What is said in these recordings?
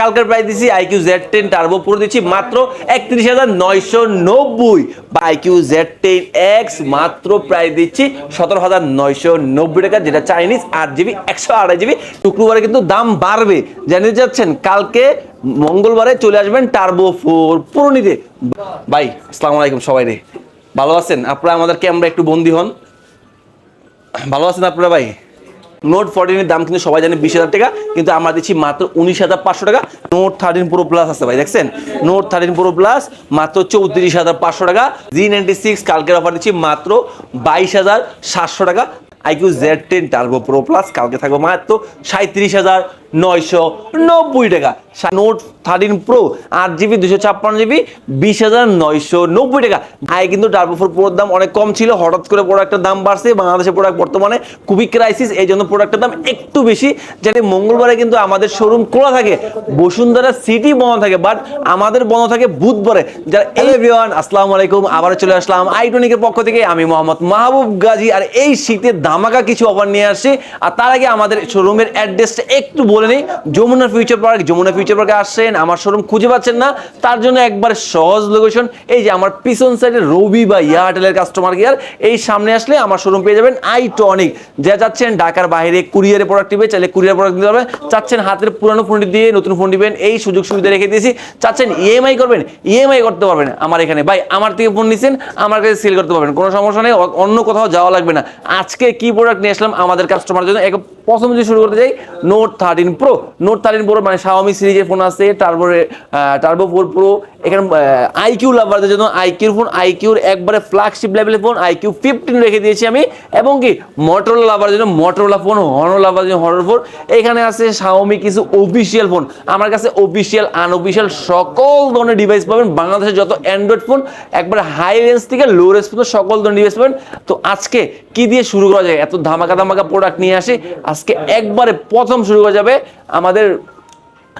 কালকের প্রাইস দিচ্ছি iQOO Z ten Turbo Pro দিচ্ছি মাত্র একত্রিশ হাজার নয়শো নব্বই। বা আইকিউ জেড টেন এক্স মাত্র প্রাইস দিচ্ছি সতেরো হাজার নয়শো নব্বই টাকা, যেটা চাইনিজ আট জিবি একশো আড়াই জিবি শুক্রবারে কিন্তু দাম বাড়বে। জানিয়ে যাচ্ছেন কালকে মঙ্গলবারে চলে আসবেন টার্বো ফোর পুরো নিতে। ভাই, আসসালামু আলাইকুম সবাই রে। ভালো আছেন? আপনারা আমাদের ক্যামেরা একটু বন্দি হন। ভালো আছেন আপনারা ভাই? নোট ফোরটিনের দাম কিন্তু সবাই জানে বিশ হাজার টাকা, কিন্তু আমরা দিচ্ছি মাত্র উনিশ হাজার পাঁচশো টাকা। নোট থার্টিন প্রো প্লাস আছে ভাই, দেখছেন? নোট থার্টিন প্রো প্লাস মাত্র চৌত্রিশ হাজার পাঁচশো টাকা। জি নাইনটি সিক্স কালকের অফার দিচ্ছি মাত্র বাইশ হাজার সাতশো টাকা। IQOO Z ten turbo pro plus কালকে থাকবে মাত্র সাঁত্রিশ হাজার নয়শো নব্বই টাকা। নোট থার্টিন প্রো আট জিবি দুশো ছাপ্পান্ন জিবি, বিশ হাজার নয়শো নব্বই টাকা। আয় কিন্তু টার্বো ফোর প্রোর দাম অনেক কম ছিল, হঠাৎ করে প্রোডাক্টের দাম বাড়ছে, বাংলাদেশের প্রোডাক্ট বর্তমানে খুবই ক্রাইসিস এই জন্য প্রোডাক্টের দাম একটু বেশি। জানি মঙ্গলবারে কিন্তু আমাদের শোরুম খোলা থাকে, বসুন্ধরা সিটি বন্ধ থাকে বাট আমাদের বন্ধ থাকে বুধবারে। যারা এভরিওয়ান আসসালামু আলাইকুম আবার চলে আসলাম আইটনিকের পক্ষ থেকে। আমি মোহাম্মদ মাহবুব গাজী, আর এই শীতের ধামাকা কিছু অফার নিয়ে আসছি। আর তার আগে আমাদের শোরুমের অ্যাড্রেসটা একটু বলে নিই। Jamuna future park Jamuna future পার্কে আসছেন, আমার শোরুম খুঁজে পাচ্ছেন না। তার জন্য একবার সহজ লোকেশন এই যে আমার পিছন সাইডে রবি বা এয়ারটেলের কাস্টমার কেয়ার এই সামনে আসলে আমার শোরুম পেয়ে যাবেন আই টনিক যা যাচ্ছেন ঢাকার বাইরে কুরিয়ারে প্রোডাক্ট দিবে, চাইলে কুরিয়ার প্রোডাক্ট দিতে হবে চাচ্ছেন হাতের পুরানো ফোনটি দিয়ে নতুন ফোন দিবেন, এই সুযোগ সুবিধা রেখে দিয়েছি। চাচ্ছেন ইএমআই করবেন ইএমআই করতে পারবেন আমার এখানে। ভাই, আমার থেকে ফোন নিছেন, আমার কাছে সেল করতে পারবেন, কোনো সমস্যা নেই অন্য কোথাও যাওয়া লাগবে না। আজকে কি প্রোডাক্ট নিয়ে আসলাম আমাদের কাস্টমার জন্য। এক প্রথম যদি শুরু করতে যাই note thirteen pro note thirteen pro মানে শাওমি সিরিজের ফোন আছে টার্বো টার্বো ফোর প্রো এখানে আইকিউ লাভারদের জন্য আইকিউর ফোন আইকিউর একবারে ফ্ল্যাগশিপ লেভেলের ফোন আইকিউ ফিফটিন রেখে দিয়েছি আমি। এবং কি মোটরোলা লাভার জন্য মোটরোলা ফোন হর্ন লাভার জন্য হর্ন ফোন এখানে আছে শাওমি কিছু অফিসিয়াল ফোন আমার কাছে অফিসিয়াল আনঅফিসিয়াল সকল ধরনের ডিভাইস পাবেন। বাংলাদেশের যত অ্যান্ড্রয়েড ফোন একবারে হাই রেঞ্জ থেকে লো রেঞ্জ পর্যন্ত সকল ধরনের ডিভাইস পাবেন। তো আজকে কি দিয়ে শুরু করা যায়? এত ধামাকা ধামাকা প্রোডাক্ট নিয়ে আসি। আজকে একবারে প্রথম শুরু করা যাবে আমাদের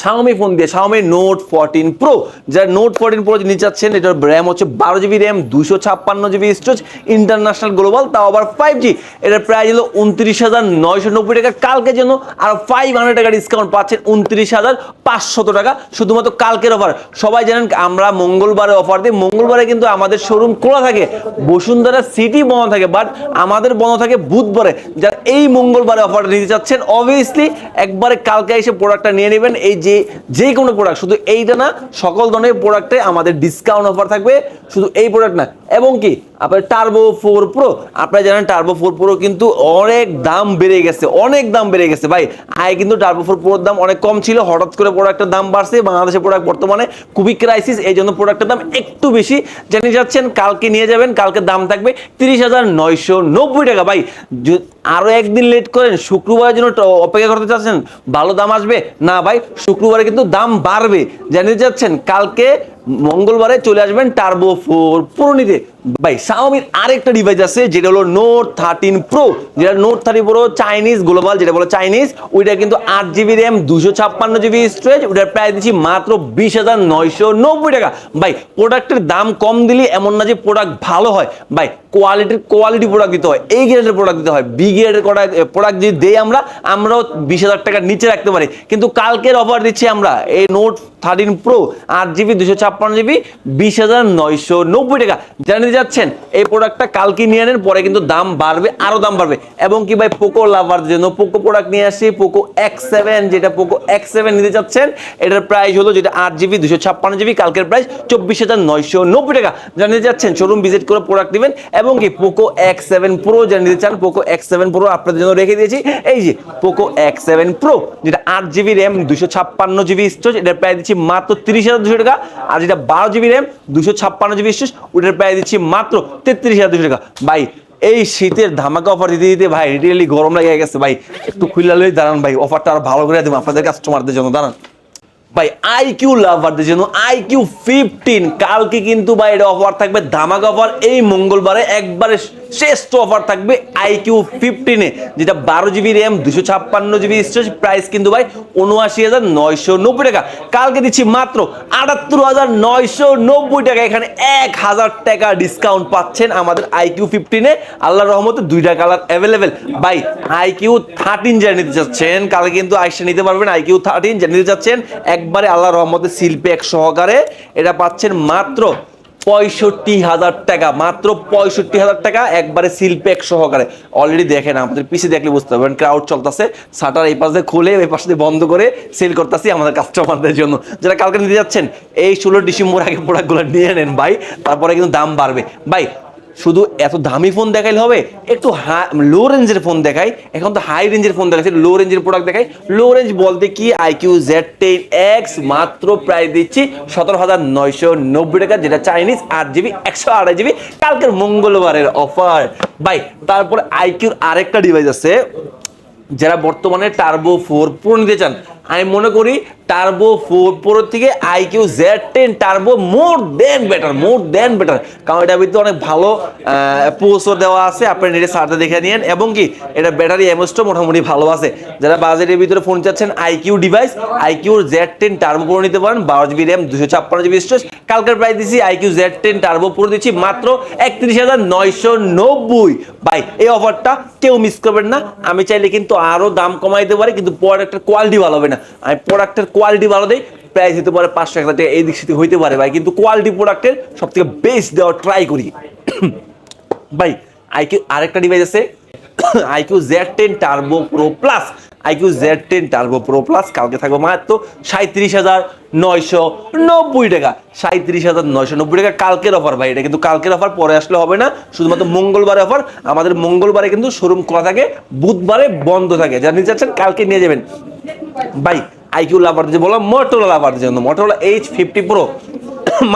শাওমি ফোন দিয়ে শাওমি নোট ফোরটিন প্রো যারা নোট ফোরটিন প্রো নিতে চাচ্ছেন এটার র্যাম হচ্ছে বারো জিবি র্যাম দুশো ছাপ্পান্ন জিবি স্টোরেজ ইন্টারন্যাশনাল গ্লোবাল তাও আবার ফাইভ জি এটার প্রাইস হলো উনত্রিশ হাজার নয়শো নব্বই টাকা। কালকে জন্য আর ফাইভ হান্ড্রেড টাকা ডিসকাউন্ট পাচ্ছেন, উনত্রিশ হাজার পাঁচশত টাকা। শুধুমাত্র কালকের অফার সবাই জানেন আমরা মঙ্গলবারে অফার দিই। মঙ্গলবারে কিন্তু আমাদের শোরুম খোলা থাকে। বসুন্ধরা সিটি বন্ধ থাকে বাট আমাদের বন্ধ থাকে বুধবারে। যারা এই মঙ্গলবারে অফারটা নিতে চাচ্ছেন অবভিয়াসলি একবারে কালকে এসে প্রোডাক্টটা নিয়ে নেবেন। এই যে যে কোনো প্রোডাক্ট শুধু এইটা না, সকল ধরনের প্রোডাক্টে আমাদের ডিসকাউন্ট অফার থাকবে। শুধু এই প্রোডাক্ট না এবং কি? আপনার টার্বো ফোর প্রো আপনারা জানেন টার্বো ফোর প্রো কিন্তু অনেক দাম বেড়ে গেছে, অনেক দাম বেড়ে গেছে। ভাই আয় কিন্তু টার্বো ফোর প্রোর দাম অনেক কম ছিল, হঠাৎ করে প্রোডাক্টের দাম বাড়ছে, বাংলাদেশের প্রোডাক্ট বর্তমানে খুবই ক্রাইসিস এই জন্য প্রোডাক্টের দাম একটু বেশি। জানিয়ে যাচ্ছেন, কালকে নিয়ে যাবেন, কালকে দাম থাকবে তিরিশ হাজার নয়শো নব্বই টাকা। ভাই য- আরও একদিন লেট করেন, শুক্রবারের জন্য অপেক্ষা করতে চাচ্ছেন, ভালো দাম আসবে? না ভাই, শুক্রবারে কিন্তু দাম বাড়বে। জানিয়ে যাচ্ছেন, কালকে মঙ্গলবারে চলে আসবেন টার্বো ফোর পুরো নিতে ভাই শাওমির আরেকটা ডিভাইস আছে, যেটা হলো নোট থার্টিন প্রো যেটা note thirty pro Chinese global যেটা বলে চাইনিজ ওইটা কিন্তু আট জিবি র্যাম দুশো ছাপ্পান্ন জিবি স্টোরেজ ওটার প্রাইস দিচ্ছি মাত্র বিশ হাজার নয়শো নব্বই টাকা। ভাই প্রোডাক্টের দাম কম দিলে এমন না যে প্রোডাক্ট ভালো হয়। ভাই কোয়ালিটির কোয়ালিটি প্রোডাক্ট দিতে হয়। এই গ্রেডের প্রোডাক্ট দিতে হয়। বি গ্রেডের প্রোডাক্ট যদি দেই আমরা, আমরাও বিশ হাজার টাকার নিচে রাখতে পারি। কিন্তু কালকের অফার দিচ্ছি আমরা এই নোট থার্টিন প্রো আট জিবি দুশো ছাপ্পান্ন জিবি বিশ হাজার নয়শো নব্বই টাকা। জানিয়ে যাচ্ছেন, এই প্রোডাক্টটা কালকে নিয়ে আনেন, পরে কিন্তু দাম বাড়বে, আরও দাম বাড়বে। এবং কি ভাই পোকো লাভার জন্য পোকো প্রোডাক্ট নিয়ে আসি পোকো এক্স সেভেন যেটা পোকো এক্স সেভেন নিতে যাচ্ছেন এটার প্রাইস হলো যেটা আট জিবি দুশো ছাপ্পান্ন জিবি কালকের প্রাইস চব্বিশ হাজার নয়শো নব্বই টাকা। জানিয়ে যাচ্ছেন শোরুম ভিজিট করে প্রোডাক্ট দিবেন, এবং কি পোকো এক্স সেভেন প্রো যেটা নিতে চান পোকো এক্স সেভেন প্রো আপনাদের জন্য রেখে দিয়েছি। এই যে পোকো এক্স সেভেন প্রো যেটা আট জিবি র্যাম দুশো ছাপ্পান্ন জিবি স্টোরেজ এটার প্রাইস দিচ্ছি মাত্র তিরিশ হাজার দুশো টাকা। আর যেটা বারো জিবি র্যাম দুশো ছাপ্পান্ন জিবি স্টোরেজ ওটার প্রাইস দিচ্ছি মাত্র তেত্রিশ হাজার দুশো টাকা। ভাই, এই শীতের ধামাকা অফার দিতে দিতে, ভাই রিয়েলি গরম লাগে গেছে, ভাই। একটু খুললা দাঁড়ান, ভাই অফারটা আর ভালো করে দেবো আপনাদের কাস্টমারদের জন্য, দাঁড়ান। ভাই আই কিউ লাভারদের জন্য আই কিউ ফিফটিন কালকে কিন্তু, ভাই, এটা অফার থাকবে, ধামাকা অফার এই মঙ্গলবারে একবারে শ্রেষ্ঠ অফার থাকবে আইকিউ ফিফটিনে যেটা বারো জিবি র্যাম দুশো ছাপ্পান্ন জিবি স্টোরেজ প্রাইস কিন্তু ভাই উনআশি হাজার নয়শো নব্বই টাকা। কালকে দিচ্ছি মাত্র আটাত্তর হাজার নয়শো নব্বই টাকা। এখানে এক হাজার টাকা ডিসকাউন্ট পাচ্ছেন আমাদের আইকিউ ফিফটিনে আল্লাহ রহমতে দুইটা কালার অ্যাভেলেবেল ভাই আইকিউ থার্টিন যারা নিতে চাচ্ছেন, কালকে কিন্তু আইসা নিতে পারবেন আইকিউ থার্টিন যারা নিতে চাচ্ছেন, একবারে আল্লাহ রহমতে শিল্পে এক সহকারে এটা পাচ্ছেন মাত্র পঁয়ষট্টি হাজার টাকা, মাত্র পঁয়ষট্টি হাজার টাকা একবারে সিল এক সহকারে। অলরেডি দেখেন, আমাদের পিছিয়ে দেখলে বুঝতে পারবেন ক্রাউড চলতেছে শাটার এই পাশে খুলে, এই পাশে বন্ধ করে সেল করতেছি আমাদের কাস্টমারদের জন্য। যারা কালকে নিতে যাচ্ছেন, এই ষোলো ডিসেম্বর আগে প্রোডাক্টগুলো নিয়ে নেন ভাই, তারপরে কিন্তু দাম বাড়বে। ভাই শুধু এত দামি ফোন দেখাইলে হবে, একটু লো রেঞ্জের ফোন দেখাই। এখন তো হাই রেঞ্জের ফোন দেখাচ্ছে লো রেঞ্জের প্রোডাক্ট দেখাই। লো রেঞ্জ বলতে কি? আইকিউ জেড টেন এক্স মাত্র প্রায় দিচ্ছি সতেরো হাজার নয়শো নব্বই টাকা, যেটা চাইনিজ আট জিবি একশো আড়াই জিবি কালকের মঙ্গলবারের অফার ভাই, তারপরে আইকিউর আরেকটা ডিভাইস আছে, যারা বর্তমানে টার্বো ফোর প্রো নিতে চান। আমি মনে করি টার্বো ফোর প্রো থেকে iQOO Z ten turbo more than better more than better কারণ এটার ভিতরে অনেক ভালো পোস্টও দেওয়া আছে, আপনি নেটে সার্চে দেখে নিন এবং কি, এটা ব্যাটারি এমএসটা মোটামুটি ভালো আছে। যারা বাজেটের ভিতরে ফোন চাচ্ছেন iQOO device iQOO Z ten turbo pro নিতে পারেন। বারো জিবি র্যাম দুশো ছাপ্পান্ন জিবি স্টোরেজ কালকের প্রাইস দিচ্ছি iQOO Z ten turbo pro দিচ্ছি মাত্র একত্রিশ হাজার নয়শো নব্বই। ভাই, এই অফারটা কেউ মিস করবেন না। আমি চাইলে কিন্তু আরও দাম কমাইতে পারি, কিন্তু প্রোডাক্টের কোয়ালিটি ভালো হবে না। আমি প্রোডাক্টের কোয়ালিটি ভালো দেই প্রাইস হতে পারে পাঁচশো, এক টাকা এই দিক সেদিক হইতে পারে ভাই। কিন্তু কোয়ালিটি প্রোডাক্টের সব থেকে বেস্ট দেওয়ার ট্রাই করি। ভাই আইকিউ আরেকটা ডিভাইস আছে iQOO Z ten turbo pro plus iQOO Z ten turbo pro plus কালকে থাকবে মাত্র সাঁত্রিশ হাজার নয়শো নব্বই টাকা। সাঁত্রিশ হাজার নয়শো নব্বই টাকা কালকের অফার ভাই, এটা কিন্তু কালকের অফার পরে আসলে হবে না। শুধুমাত্র মঙ্গলবারে অফার আমাদের মঙ্গলবারে কিন্তু শোরুম খোলা থাকে, বুধবারে বন্ধ থাকে। যারা নিতে চাচ্ছেন কালকে নিয়ে যাবেন। ভাই আইকিউ লাভারদের বললাম মোটরোলা লাভারদের জন্য মোটরোলা এইচ ফিফটি প্রো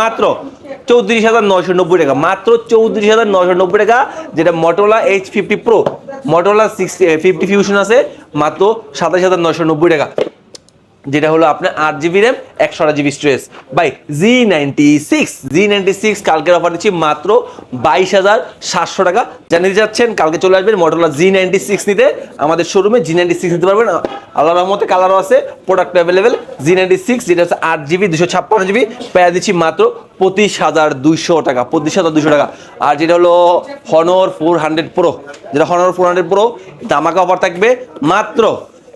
মাত্র চৌত্রিশ হাজার নশো নব্বই টাকা, মাত্র চৌত্রিশ হাজার নশো নব্বই টাকা, যেটা Motorola H fifty pro Motorola sixty fifty fusion আছে, মাত্র সাতাশ হাজার নশো নব্বই টাকা। যেটা হলো আপনার আট জিবি র্যাম একশো আট GB storage by G ninety six G ninety six কালকের অফার দিচ্ছি মাত্র বাইশ হাজার সাতশো টাকা। জানিয়ে যাচ্ছেন কালকে চলে আসবেন মডেলা জি নাইনটি সিক্স নিতে। আমাদের শোরুমে জি নাইনটি সিক্স নিতে পারবেন। আল্লাহ রহমতে কালারও আছে product available G ninety six যেটা হচ্ছে আট জিবি দুশো ছাপ্পান্ন জিবি পেয়ে দিচ্ছি মাত্র পঁচিশ হাজার দুইশো টাকা, পঁচিশ হাজার দুশো টাকা। আর যেটা হলো হনর ফোর হান্ড্রেড প্রো যেটা হনর ফোর হান্ড্রেড প্রো দামাকা অফার থাকবে মাত্র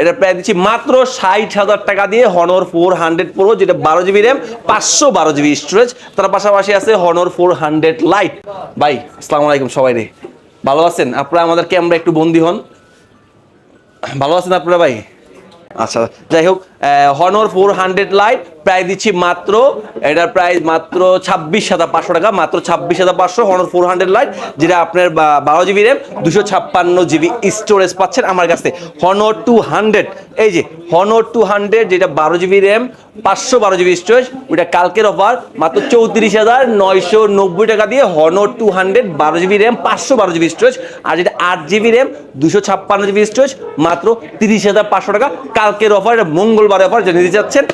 এটা প্রায় দিচ্ছি মাত্র ষাট হাজার টাকা দিয়ে হনর ফোর হান্ড্রেড প্রো যেটা বারো জিবি র্যাম পাঁচশো বারো জিবি স্টোরেজ তার পাশাপাশি আছে Honor four hundred lite by আসসালামু আলাইকুম সবাই রে। ভালো আছেন? আপনারা আমাদের ক্যামেরা একটু বন্দি হন। ভালো আছেন আপনারা ভাই? আচ্ছা যাই হোক হনর ফোর হান্ড্রেড লাইট প্রায় দিচ্ছি মাত্র, এটার প্রাইস মাত্র ছাব্বিশ হাজার পাঁচশো টাকা, মাত্র ছাব্বিশ হাজার পাঁচশো হনর ফোর হান্ড্রেড লাইট যেটা আপনার বারো জিবি র্যাম দুশো ছাপ্পান্ন জিবি স্টোরেজ পাচ্ছেন আমার কাছে হনর টু হান্ড্রেড এই যে হনর টু হান্ড্রেড যেটা বারো জিবি র্যাম পাঁচশো বারো জিবি স্টোরেজ ওইটা কালকের অফার মাত্র চৌত্রিশ হাজার নয়শো নব্বই টাকা দিয়ে হনর টু হান্ড্রেড বারো জিবি র্যাম পাঁচশো বারো জিবি স্টোরেজ আর যেটা আট জিবি র্যাম দুশো ছাপ্পান্ন জিবি স্টোরেজ মাত্র তিরিশ হাজার পাঁচশো টাকা। কালকের অফার এটা মঙ্গলবার অফার যে নিতে যাচ্ছেন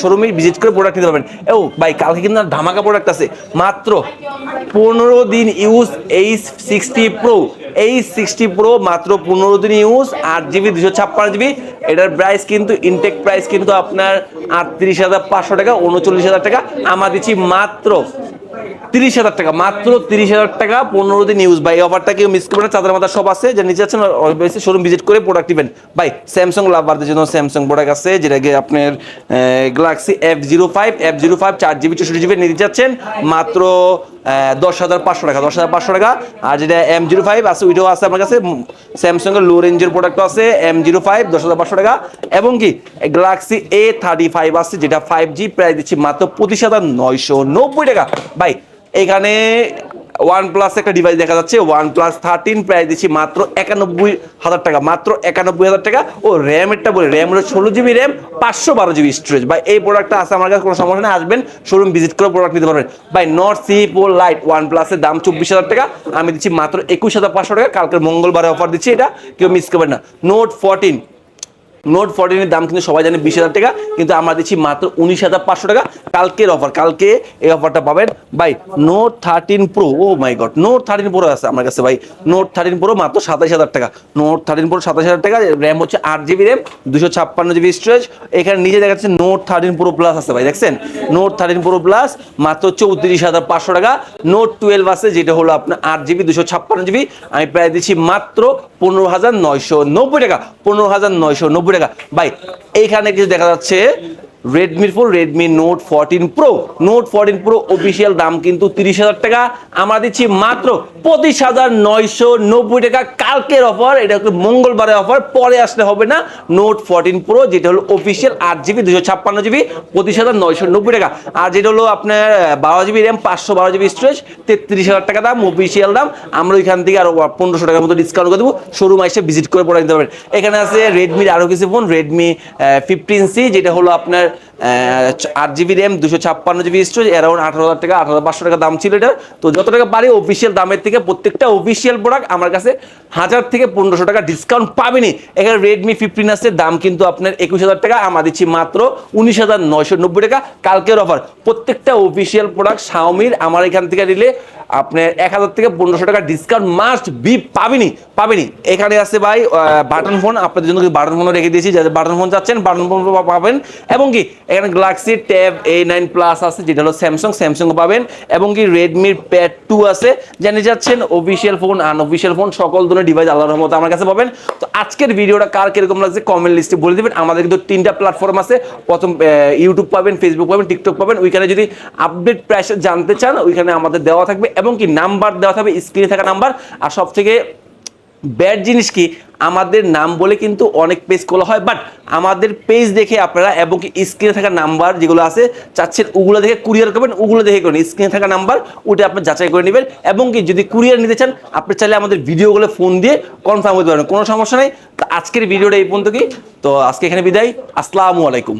শোরুমে ভিজিট করে প্রোডাক্ট নিতে পারবেন। ও, ভাই, কালকে কিন্তু ধামাকা প্রোডাক্ট আছে। মাত্র পনেরো দিন ইউজ এইচ সিক্সটি প্রো এই সিক্সটি প্রো মাত্র পনেরো দিন ইউজ আট জিবি দুশো ছাপ্পান্ন জিবি এটার প্রাইস কিন্তু ইনটেক প্রাইস কিন্তু আপনার আটত্রিশ হাজার পাঁচশো টাকা, উনচল্লিশ হাজার টাকা। আমার দিচ্ছি মাত্র তিরিশ হাজার টাকা, মাত্র তিরিশ হাজার টাকা, পনেরো দিন ইউজ ভাই অফারটা কেউ মিস করবে না, চাঁদের মাথা সব আছে, যে নিচে আছেন শোরুম ভিজিট করে প্রোডাক্ট নেবেন। ভাই স্যামসাং লাভারদের জন্য স্যামসাং প্রোডাক্ট আছে যেটাকে আপনার Galaxy F zero five F zero five চার জিবি চৌষট্টি জিবি নিতে যাচ্ছেন মাত্র দশ হাজার পাঁচশো টাকা, দশ হাজার পাঁচশো টাকা। আর যেটা এম জিরো ফাইভ আছে, ওইটাও আছে আমার কাছে। স্যামসাংয়ের লো রেঞ্জের প্রোডাক্টও আছে এম জিরো ফাইভ দশ হাজার পাঁচশো টাকা। এবং কি গ্যালাক্সি এ থার্টি ফাইভ আছে, যেটা ফাইভ জি প্রায় দিচ্ছি মাত্র পঁচিশ হাজার নয়শো নব্বই টাকা। ভাই, এখানে ওয়ান প্লাস একটা ডিভাইস দেখা যাচ্ছে ওয়ান প্লাস থার্টিন প্রাইস দিচ্ছি মাত্র একানব্বই হাজার টাকা, মাত্র একানব্বই হাজার টাকা। ও র্যামেরটা বলি র্যাম হলো ষোলো জিবি র্যাম পাঁচশো বারো জিবি স্টোরেজ ভাই, এই প্রোডাক্টটা আছে আমার কাছে, কোনো সমস্যা নেই, আসবেন শোরুম ভিজিট করে প্রোডাক্ট নিতে পারবেন। ভাই note C four lite one প্লাসের দাম চব্বিশ হাজার টাকা, আমি দিচ্ছি মাত্র একুশ হাজার পাঁচশো টাকা। কালকের মঙ্গলবারে অফার দিচ্ছি এটা, কেউ মিস করবেন না। নোট ফোরটিন নোট ফোরটিনের দাম কিন্তু সবাই জানে বিশ হাজার টাকা, কিন্তু আমরা দিচ্ছি মাত্র উনিশ হাজার পাঁচশো টাকা। কালকের অফার কালকে এই অফারটা পাবেন ভাই note thirteen pro oh my god note thirteen pro আছে আমার কাছে ভাই। নোট থার্টিন প্রো মাত্র সাতাশ হাজার টাকা। নোট থার্টিন প্রো সাতাশ হাজার টাকা র্যাম হচ্ছে আট জিবি র্যাম দুশো ছাপ্পান্ন জিবি স্টোরেজ এখানে নিজে দেখা যাচ্ছে নোট থার্টিন প্রো প্লাস আছে ভাই, দেখছেন? নোট থার্টিন প্রো প্লাস মাত্র চৌত্রিশ হাজার পাঁচশো টাকা। নোট টুয়েলভ আছে, যেটা হলো আপনার আট জিবি দুশো ছাপ্পান্ন জিবি আমি প্রায় দিচ্ছি মাত্র পনেরো হাজার নয়শো নব্বই টাকা। পনেরো হাজার নয়শো নব্বই টাকা। ভাই এইখানে কিছু দেখা যাচ্ছে রেডমির phone Redmi note fourteen pro note fourteen pro official দাম কিন্তু তিরিশ হাজার টাকা। আমরা দিচ্ছি মাত্র পঁচিশ হাজার নয়শো নব্বই টাকা। কালকের অফার এটা হচ্ছে মঙ্গলবারের অফার পরে আসলে হবে না। নোট ফোরটিন প্রো যেটা হলো অফিসিয়াল আট জিবি দুশো ছাপ্পান্ন জিবি পঁচিশ হাজার নয়শো নব্বই টাকা। আর যেটা হলো আপনার বারো জিবি র্যাম পাঁচশো বারো জিবি স্টোরেজ তেত্রিশ হাজার টাকা দাম অফিসিয়াল দাম। আমরা ওইখান থেকে আরও পনেরোশো টাকার মতো ডিসকাউন্ট করে দেবো। শোরুম এসে ভিজিট করে পড়ে নিতে পারবেন। এখানে আছে রেডমির আরও কিছু ফোন রেডমি ফিফটিন সি যেটা হলো আপনার আট জিবি র্যাম দুশো ছাপ্পান্ন জিবি স্টোরেজ অ্যারাউন্ড আঠারো হাজার টাকা, আঠারো পাঁচশো টাকা দাম ছিল এটা। তো যত টাকা পারি অফিসিয়াল দামের থেকে প্রত্যেকটা অফিসিয়াল প্রোডাক্ট আমার কাছে হাজার থেকে পনেরোশো টাকা ডিসকাউন্ট পাবেনি এখানে রেডমি ফিফটিন আসছে দাম কিন্তু আপনার একুশ হাজার টাকা, আমরা দিচ্ছি মাত্র উনিশ হাজার নয়শো নব্বই টাকা। কালকের অফার প্রত্যেকটা অফিসিয়াল প্রোডাক্ট শাওমির আমার এখান থেকে নিলে আপনার এক হাজার থেকে পনেরোশো টাকা ডিসকাউন্ট মাস্ট বি পাবেনি পাবেনি এখানে আছে ভাই বাটন ফোন আপনাদের জন্য বাটন ফোনও রেখে দিয়েছি যাদের বাটন ফোন চাচ্ছেন বাটন ফোন পাবেন। এবং কি এখানে Galaxy tab A nine plus আছে, যেটা হলো স্যামসাং স্যামসাংও পাবেন, এবং কি রেডমির প্যাড টু আছে। জানি যাচ্ছেন অফিসিয়াল ফোন আনঅফিসিয়াল ফোন সকল ধরনের ডিভাইস আল্লাহর রহমতে আমার কাছে পাবেন। তো আজকের ভিডিওটা কার কীরকম লাগছে কমেন্ট লিস্টে বলে দিবেন। আমাদের কিন্তু তিনটা প্ল্যাটফর্ম আছে। প্রথম ইউটিউব পাবেন ফেসবুক পাবেন টিকটক পাবেন। ওইখানে যদি আপডেট প্রাইস জানতে চান, ওইখানে আমাদের দেওয়া থাকবে, এবং কি নাম্বার দেওয়া থাকবে স্ক্রিনে থাকা নাম্বার আর সব থেকে ব্যাড জিনিস কি আমাদের নাম বলে কিন্তু অনেক পেজ খোলা হয় বাট আমাদের পেজ দেখে আপনারা এবং কি স্ক্রিনে থাকা নাম্বার যেগুলো আছে, চাচ্ছেন ওগুলো দেখে কুরিয়ার করবেন, ওগুলো দেখে করুন। স্ক্রিনে থাকা নাম্বার ওটা আপনি যাচাই করে নেবেন এবং কি যদি কুরিয়ার নিতে চান, আপনি চাইলে আমাদের ভিডিওগুলো ফোন দিয়ে কনফার্ম হতে পারেন, কোনো সমস্যা নেই। তো আজকের ভিডিওটা এই পর্যন্ত কি? তো আজকে এখানে বিদায়। আসসালামু আলাইকুম।